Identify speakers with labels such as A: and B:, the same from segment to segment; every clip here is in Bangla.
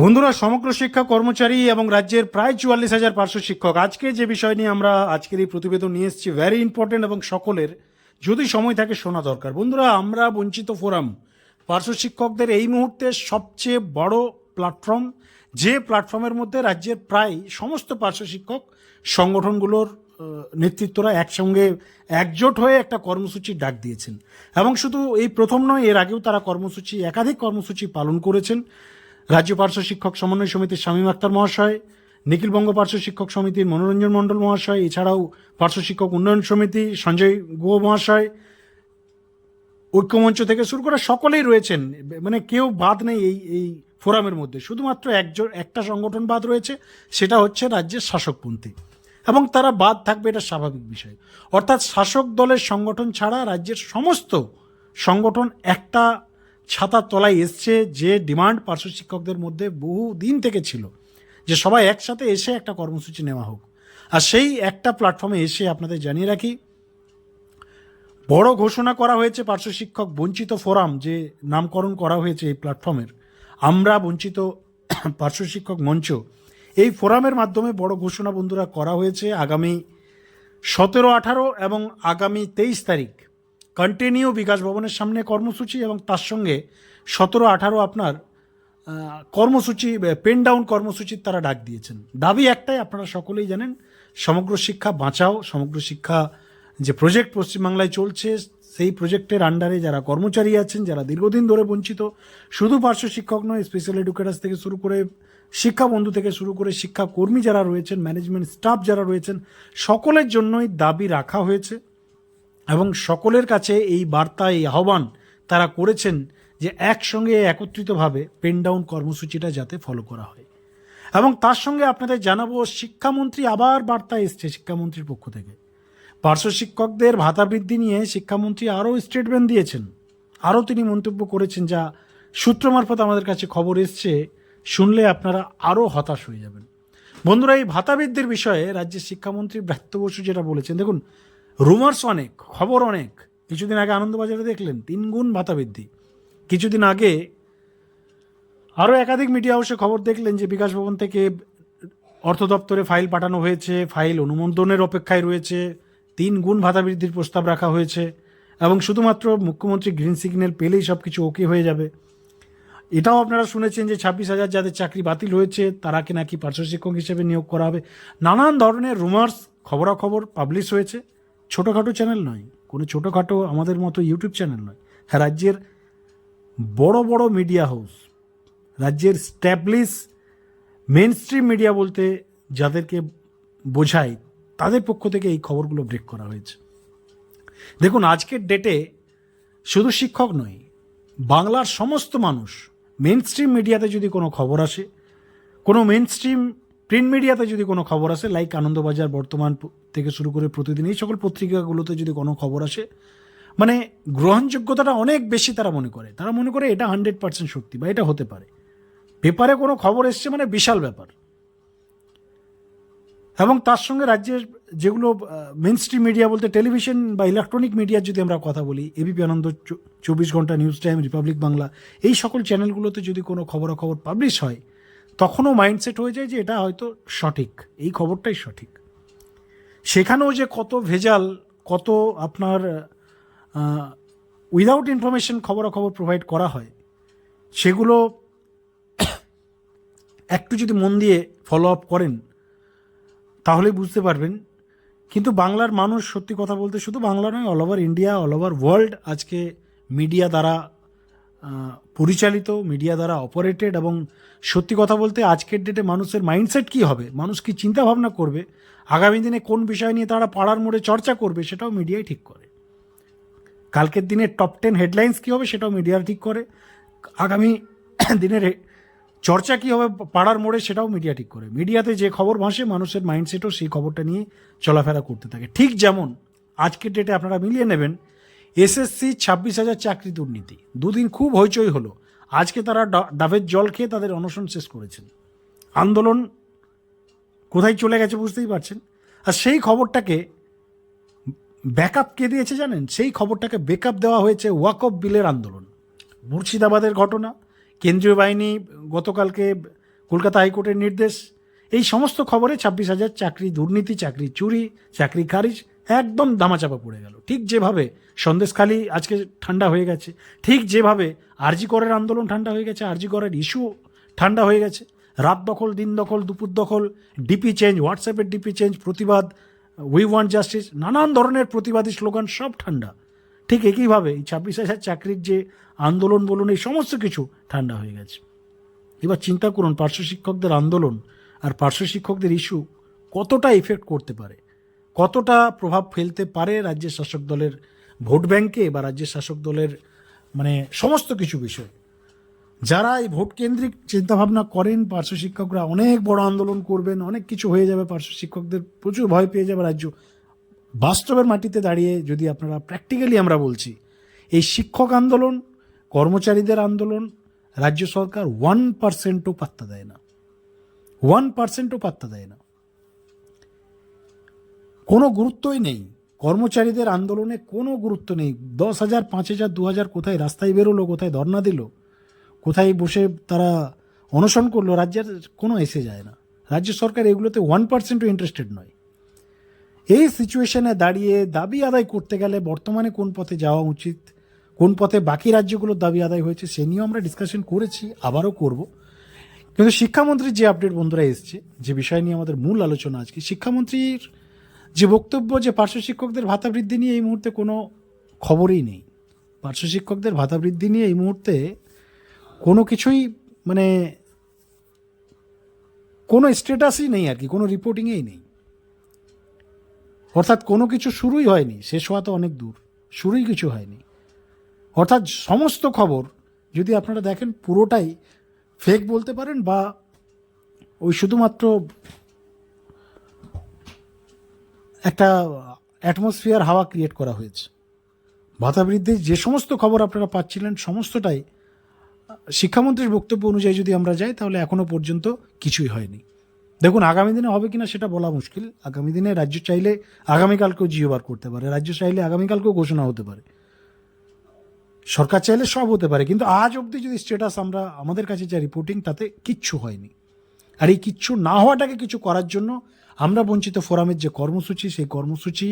A: বন্ধুরা, সমগ্র শিক্ষা কর্মচারী এবং রাজ্যের প্রায় চুয়াল্লিশ হাজার পার্শ্ব শিক্ষক, আজকে যে বিষয় নিয়ে আমরা আজকের এই প্রতিবেদন নিয়ে এসেছি ভ্যারি ইম্পর্টেন্ট এবং সকলের, যদি সময় থাকে শোনা দরকার। বন্ধুরা, আমরা বঞ্চিত ফোরাম, পার্শ্ব শিক্ষকদের এই মুহূর্তে সবচেয়ে বড় প্ল্যাটফর্ম যে প্ল্যাটফর্মের মধ্যে রাজ্যের প্রায় সমস্ত পার্শ্ব শিক্ষক সংগঠনগুলোর নেতৃত্বরা একসঙ্গে একজোট হয়ে একটা কর্মসূচির ডাক দিয়েছেন। এবং শুধু এই প্রথম নয়, এর আগেও তারা কর্মসূচি, একাধিক কর্মসূচি পালন করেছেন। রাজ্য পার্শ্ব শিক্ষক সমন্বয় সমিতির শামীম আক্তার মহাশয় নিখিলবঙ্গ পার্শ্ব শিক্ষক সমিতির মনোরঞ্জন মণ্ডল মহাশয়, এছাড়াও পার্শ্ব শিক্ষক উন্নয়ন সমিতি সঞ্জয় গুহ মহাশয়, ঐক্যমঞ্চ থেকে শুরু করে সকলেই রয়েছেন। মানে কেউ বাদ নেই এই এই ফোরামের মধ্যে। শুধুমাত্র একজন, একটা সংগঠন বাদ রয়েছে, সেটা হচ্ছে রাজ্যের শাসকপন্থী। এবং তারা বাদ থাকবে, এটা স্বাভাবিক বিষয়। অর্থাৎ শাসক দলের সংগঠন ছাড়া রাজ্যের সমস্ত সংগঠন একটা ছাতার তলায় এসছে যে ডিমান্ড পার্শ্ব শিক্ষকদের মধ্যে বহু দিন থেকে ছিল যে সবাই একসাথে এসে একটা কর্মসূচি নেওয়া হোক। আর সেই একটা প্ল্যাটফর্মে এসে আপনাদের জানিয়ে রাখি, বড় ঘোষণা করা হয়েছে পার্শ্ব শিক্ষক বঞ্চিত ফোরাম যে নামকরণ করা হয়েছে এই প্ল্যাটফর্মের আমরা বঞ্চিত পার্শ্ব শিক্ষক মঞ্চ। এই ফোরামের মাধ্যমে বড় ঘোষণা বন্ধুরা করা হয়েছে আগামী সতেরো আঠারো এবং আগামী তেইশ তারিখ। কন্টিনিউ বিকাশ ভবনের সামনে কর্মসূচি এবং তার সঙ্গে সতেরো, আঠারো আপনার কর্মসূচি পেন ডাউন কর্মসূচির তারা ডাক দিয়েছেন। দাবি একটাই, আপনারা সকলেই জানেন, সমগ্র শিক্ষা বাঁচাও, সমগ্র শিক্ষা যে প্রজেক্ট পশ্চিমবাংলায় চলছে, সেই প্রজেক্টের আন্ডারে যারা কর্মচারী আছেন, যারা দীর্ঘদিন ধরে বঞ্চিত, শুধু পার্শ্ব শিক্ষক নয় স্পেশাল এডুকেটার্স থেকে শুরু করে শিক্ষা বন্ধু থেকে শুরু করে শিক্ষা কর্মী যারা রয়েছেন ম্যানেজমেন্ট স্টাফ যারা রয়েছেন, সকলের জন্যই দাবি রাখা হয়েছে। এবং সকলের কাছে এই বার্তা, এই আহ্বান তারা করেছেন যে একসঙ্গে একত্রিতভাবে পেন ডাউন কর্মসূচিটা যাতে ফলো করা হয়। এবং তার সঙ্গে আপনাদের জানাব, শিক্ষামন্ত্রী আবার বার্তা এসছে শিক্ষামন্ত্রীর পক্ষ থেকে। পার্শ্ব শিক্ষকদের ভাতা বৃদ্ধি নিয়ে শিক্ষামন্ত্রী আরও স্টেটমেন্ট দিয়েছেন। আরও তিনি মন্তব্য করেছেন যা সূত্র মারফত আমাদের কাছে খবর এসছে। শুনলে আপনারা আরও হতাশ হয়ে যাবেন। বন্ধুরা, এই ভাতা বৃদ্ধির বিষয়ে রাজ্যের শিক্ষামন্ত্রী ব্রাত্য বসু যেটা বলেছেন, দেখুন রুমার্স অনেক, খবর অনেক। কিছুদিন আগে আনন্দবাজারে দেখলেন তিন গুণ ভাতা বৃদ্ধি। কিছুদিন আগে আরও একাধিক মিডিয়া হাউসে খবর দেখলেন যে বিকাশ ভবন থেকে অর্থ দপ্তরে ফাইল পাঠানো হয়েছে, ফাইল অনুমোদনের অপেক্ষায় রয়েছে তিন গুণ ভাতা বৃদ্ধির প্রস্তাব রাখা হয়েছে এবং শুধুমাত্র মুখ্যমন্ত্রী গ্রিন সিগন্যাল পেলেই সব কিছু ওকে হয়ে যাবে। এটাও আপনারা শুনেছেন যে ছাব্বিশ হাজার যাদের চাকরি বাতিল হয়েছে, তারা তারাকে নাকি পার্শ্ব শিক্ষক হিসেবে নিয়োগ করা হবে। নানান ধরনের রুমার্স খবরাখবর পাবলিশ হয়েছে। ছোটোখাটো চ্যানেল নয়, কোনো ছোটোখাটো আমাদের মতো ইউটিউব চ্যানেল নয়। হ্যাঁ রাজ্যের বড় বড় মিডিয়া হাউস রাজ্যের স্ট্যাবলিশ মেন স্ট্রিম মিডিয়া বলতে যাদেরকে বোঝায়, তাদের পক্ষ থেকে এই খবরগুলো ব্রেক করা হয়েছে। দেখুন, আজকের ডেটে শুধু শিক্ষক নয়, বাংলার সমস্ত মানুষ মেন স্ট্রিম মিডিয়াতে যদি কোনো খবর আসে, কোনো মেন স্ট্রিম প্রিন্ট মিডিয়াতে যদি কোনো খবর আসে লাইক আনন্দবাজার বর্তমান থেকে শুরু করে প্রতিদিন এই সকল পত্রিকাগুলোতে যদি কোনো খবর আসে মানে গ্রহণযোগ্যতাটা অনেক বেশি তারা মনে করে। তারা মনে করে এটা হান্ড্রেড পার্সেন্ট সত্যি বা এটা হতে পারে। পেপারে কোনো খবর এসছে মানে বিশাল ব্যাপার। এবং তার সঙ্গে রাজ্যের যেগুলো মেন স্ট্রিম মিডিয়া বলতে টেলিভিশন বা ইলেকট্রনিক মিডিয়ার যদি আমরা কথা বলি এবিপি আনন্দ চব্বিশ ঘণ্টা নিউজ টাইম রিপাবলিক বাংলা, এই সকল চ্যানেলগুলোতে যদি কোনো খবরাখবর পাবলিশ হয় তখনও মাইন্ডসেট হয়ে যায় যে এটা হয়তো সঠিক। এই খবরটাই সঠিক। সেখানেও যে কত ভেজাল, কত আপনার উইদাউট ইনফরমেশন খবরাখবর প্রোভাইড করা হয়, সেগুলো একটু যদি মন দিয়ে ফলো আপ করেন, তাহলে বুঝতে পারবেন। কিন্তু বাংলার মানুষ সত্যি কথা বলতে শুধু বাংলা নয় all over India all over world আজকে মিডিয়া দ্বারা পরিচালিত মিডিয়া দ্বারা অপারেটেড এবং সত্যি কথা বলতে আজকের ডেটে মানুষের মাইন্ডসেট কী হবে? মানুষ কি চিন্তাভাবনা করবে? আগামী দিনে কোন বিষয় নিয়ে তারা পাড়ার মোড়ে চর্চা করবে সেটাও মিডিয়াই ঠিক করে। কালকের দিনে টপ টেন হেডলাইন্স কী হবে সেটাও মিডিয়া ঠিক করে। আগামী দিনের চর্চা কী হবে পাড়ার মোড়ে সেটাও মিডিয়া ঠিক করে। মিডিয়াতে যে খবর ভাসে, মানুষের মাইন্ডসেটও সেই খবরটা নিয়ে চলাফেরা করতে থাকে। ঠিক যেমন আজকের ডেটে আপনারা মিলিয়ে নেবেন এসএসসি, ছাব্বিশ হাজার চাকরি দুর্নীতি। দুদিন খুব হইচই হলো। আজকে তারা ডাবের জল খেয়ে তাদের অনশন শেষ করেছেন। আন্দোলন কোথায় চলে গেছে বুঝতেই পারছেন? আর সেই খবরটাকে ব্যাকআপ কে দিয়েছে জানেন? সেই খবরটাকে ব্যাকআপ দেওয়া হয়েছে ওয়াকফ বিলের আন্দোলন। মুর্শিদাবাদের ঘটনা, কেন্দ্রীয় বাহিনী গতকালকে কলকাতা হাইকোর্টের নির্দেশ। এই সমস্ত খবরে ছাব্বিশ হাজার চাকরি দুর্নীতি, চাকরি চুরি, চাকরি খারিজ একদম দামাচাপা পড়ে গেল। ঠিক যেভাবে সন্দেশখালি আজকে ঠান্ডা হয়ে গেছে, ঠিক যেভাবে আরজি করের আন্দোলন ঠান্ডা হয়ে গেছে আরজি করের ইস্যু ঠান্ডা হয়ে গেছে, রাত দখল, দিন দখল, দুপুর দখল, ডিপি চেঞ্জ হোয়াটসঅ্যাপের ডিপি চেঞ্জ, প্রতিবাদ উই ওয়ান্ট জাস্টিস নানান ধরনের প্রতিবাদী স্লোগান সব ঠান্ডা। ঠিক একইভাবে এই ছাব্বিশ হাজার চাকরির যে আন্দোলন বলুন, এই সমস্ত কিছু ঠান্ডা হয়ে গেছে। এবার চিন্তা করুন, পার্শ্ব শিক্ষকদের আন্দোলন আর পার্শ্ব শিক্ষকদের ইস্যু কতটা ইফেক্ট করতে পারে? কতটা প্রভাব ফেলতে পারে রাজ্যের শাসক দলের ভোট ব্যাংকে বা রাজ্যের শাসক দলের মানে সমস্ত কিছু বিষয়? যারা এই ভোট কেন্দ্রিক চিন্তাভাবনা করেন, পার্শ্ব শিক্ষকরা অনেক বড় আন্দোলন করবেন, অনেক কিছু হয়ে যাবে, পার্শ্ব শিক্ষকদের প্রচুর ভয় পেয়ে যাবে রাজ্য। বাস্তবের মাটিতে দাঁড়িয়ে যদি আপনারা প্র্যাকটিক্যালি আমরা বলছি, এই শিক্ষক আন্দোলন, কর্মচারীদের আন্দোলন রাজ্য সরকার ওয়ান পার্সেন্টও পাত্তা দেয় না। ওয়ান পার্সেন্টও পাত্তা দেয় না। কোনো গুরুত্বই নেই। কর্মচারীদের আন্দোলনে কোনো গুরুত্ব নেই। দশ হাজার, পাঁচ হাজার, দু হাজার কোথায় রাস্তায় বেরোলো, কোথায় ধর্না দিল, কোথায় বসে তারা অনশন করল, রাজ্যের কোনো এসে যায় না। রাজ্য সরকার এগুলোতে ওয়ান পার্সেন্টও ইন্টারেস্টেড নয়। এই সিচুয়েশনে দাঁড়িয়ে দাবি আদায় করতে গেলে বর্তমানে কোন পথে যাওয়া উচিত, কোন পথে বাকি রাজ্যগুলোর দাবি আদায় হয়েছে, সে নিয়েও আমরা ডিসকাশন করেছি, আবারও করব। কিন্তু শিক্ষামন্ত্রীর যে আপডেট বন্ধুরা এসছে, যে বিষয় নিয়ে আমাদের মূল আলোচনা আজকে, শিক্ষামন্ত্রীর যে বক্তব্য যে পার্শ্ব শিক্ষকদের ভাতা বৃদ্ধি নিয়ে এই মুহূর্তে কোনো খবরই নেই। পার্শ্ব শিক্ষকদের ভাতা বৃদ্ধি নিয়ে এই মুহূর্তে কোনো কিছুই মানে কোনো স্ট্যাটাসই নেই আর কি, কোনো রিপোর্টিংয়েই নেই। অর্থাৎ কোনো কিছু শুরুই হয়নি, শেষ হওয়া তো অনেক দূর, শুরুই কিছু হয়নি। অর্থাৎ সমস্ত খবর যদি আপনারা দেখেন পুরোটাই ফেক বলতে পারেন বা ওই শুধুমাত্র একটা অ্যাটমসফিয়ার হাওয়া ক্রিয়েট করা হয়েছে। ভাতা বৃদ্ধির যে সমস্ত খবর আপনারা পাচ্ছিলেন, সমস্তটাই শিক্ষামন্ত্রীর বক্তব্য অনুযায়ী যদি আমরা যাই, তাহলে এখনও পর্যন্ত কিছুই হয়নি। দেখুন, আগামী দিনে হবে কিনা সেটা বলা মুশকিল। আগামী দিনে রাজ্য চাইলে আগামীকালকেও জিও বার করতে পারে, রাজ্য চাইলে আগামীকালকেও ঘোষণা হতে পারে। সরকার চাইলে সব হতে পারে, কিন্তু আজ অবধি যদি স্ট্যাটাস আমরা, আমাদের কাছে যা রিপোর্টিং তাতে কিচ্ছু হয়নি। আর এই কিচ্ছু না হওয়াটাকে কিছু করার জন্য আমরা বঞ্চিত ফোরামের যে কর্মসূচি, সেই কর্মসূচি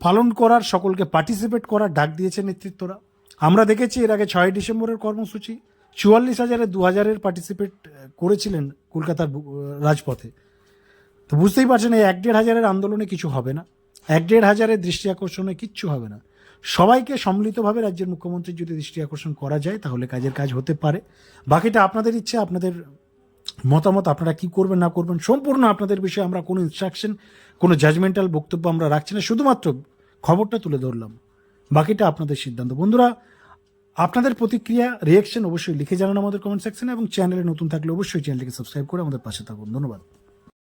A: পালন করার, সকলকে পার্টিসিপেট করার ডাক দিয়েছে নেতৃত্বরা। আমরা দেখেছি এর আগে ছয় ডিসেম্বরের কর্মসূচি, চুয়াল্লিশ হাজারে দু হাজারের পার্টিসিপেট করেছিলেন কলকাতার রাজপথে। তো বুঝতেই পারছেন, এই এক দেড় হাজারের আন্দোলনে কিছু হবে না। এক দেড় হাজারের দৃষ্টি আকর্ষণে কিচ্ছু হবে না। সবাইকে সম্মিলিতভাবে রাজ্যের মুখ্যমন্ত্রীর যদি দৃষ্টি আকর্ষণ করা যায়, তাহলে কাজের কাজ হতে পারে। বাকিটা আপনাদের ইচ্ছে, আপনাদের মতামত আপনারা কি করবেন, না করবেন, সম্পূর্ণ আপনাদের বিষয়ে আমরা কোনো ইনস্ট্রাকশন কোনো জাজমেন্টাল বক্তব্য আমরা রাখছি না, শুধুমাত্র খবরটা তুলে ধরলাম। বাকিটা আপনাদের সিদ্ধান্ত। বন্ধুরা, আপনাদের প্রতিক্রিয়া রিয়াকশন অবশ্যই লিখে জানান আমাদের কমেন্ট সেকশনে এবং চ্যানেলে নতুন থাকলে অবশ্যই চ্যানেলটিকে সাবস্ক্রাইব করে আমাদের পাশে থাকুন। ধন্যবাদ।